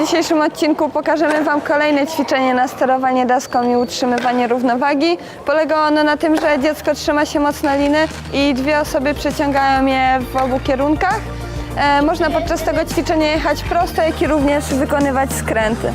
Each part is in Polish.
dzisiejszym odcinku pokażemy Wam kolejne ćwiczenie na sterowanie deską i utrzymywanie równowagi. Polega ono na tym, że dziecko trzyma się mocno liny i dwie osoby przeciągają je w obu kierunkach. E, można podczas tego ćwiczenia jechać prosto, jak i również wykonywać skręty.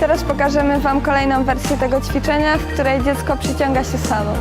Teraz pokażemy Wam kolejną wersję tego ćwiczenia, w której dziecko przyciąga się samo.